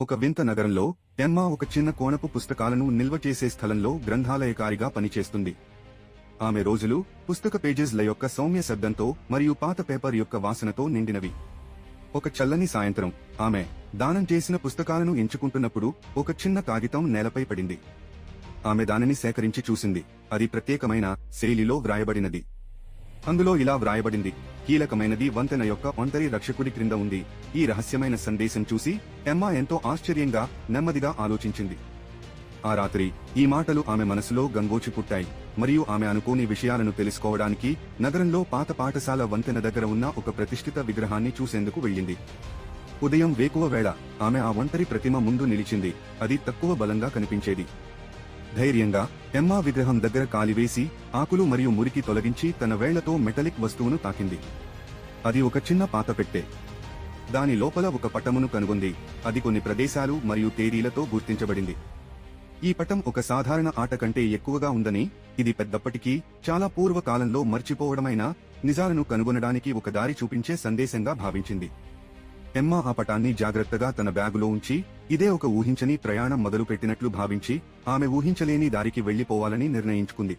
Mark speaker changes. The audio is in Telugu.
Speaker 1: ఒక వింత నగరంలో ఎమ్మా ఒక చిన్న కోణపు పుస్తకాలను నిల్వ చేసే స్థలంలో గ్రంథాలయకారిగా పనిచేస్తుంది. ఆమె రోజులు పుస్తక పేజెస్ల యొక్క సౌమ్య శబ్దంతో మరియు పాత పేపర్ యొక్క వాసనతో నిండినవి. ఒక చల్లని సాయంత్రం ఆమె దానం చేసిన పుస్తకాలను ఎంచుకుంటున్నప్పుడు ఒక చిన్న కాగితం నేలపై పడింది. ఆమె దానిని సేకరించి చూసింది. అది ప్రత్యేకమైన శైలిలో వ్రాయబడినది. అందులో ఇలా వ్రాయబడింది. కీలకమైనది వంతెన యొక్క ఒంటరి రక్షకుడి క్రింద ఉంది. ఈ రహస్యమైన సందేశం చూసి ఎమ్మా ఎంతో ఆశ్చర్యంగా నెమ్మదిగా ఆలోచించింది. ఆ రాత్రి ఈ మాటలు ఆమె మనసులో గంగోచి పుట్టాయి. మరియు ఆమె అనుకోని విషయాలను తెలుసుకోవడానికి నగరంలో పాత పాఠశాల వంతెన దగ్గర ఉన్న ఒక ప్రతిష్ఠిత విగ్రహాన్ని చూసేందుకు వెళ్ళింది. ఉదయం వేకువ వేళ ఆమె ఆ ఒంటరి ప్రతిమ ముందు నిలిచింది. అది తక్కువ బలంగా కనిపించేది. ధైర్యంగా ఎమ్మా విగ్రహం దగ్గర కాలివేసి ఆకులు మరియు మురికి తొలగించి తన వేళ్ళతో మెటలిక్ వస్తువును తాకింది. అది ఒక చిన్న పాత పెట్టే. దాని లోపల ఒక పటమును కనుగొంది. అది కొన్ని ప్రదేశాలు మరియు తేదీలతో గుర్తించబడింది. ఈ పటం ఒక సాధారణ ఆట కంటే ఎక్కువగా ఉందని ఇది పెద్దప్పటికీ చాలా పూర్వకాలంలో మర్చిపోవడమైన నిజాలను కనుగొనడానికి ఒక దారి చూపించే సందేశంగా భావించింది. ఎమ్మా ఆ పటాన్ని జాగ్రత్తగా తన బ్యాగులో ఉంచి ఇదే ఒక ఊహించని ప్రయాణం మొదలుపెట్టినట్లు భావించి ఆమె ఊహించలేని దారికి వెళ్ళిపోవాలని నిర్ణయించుకుంది.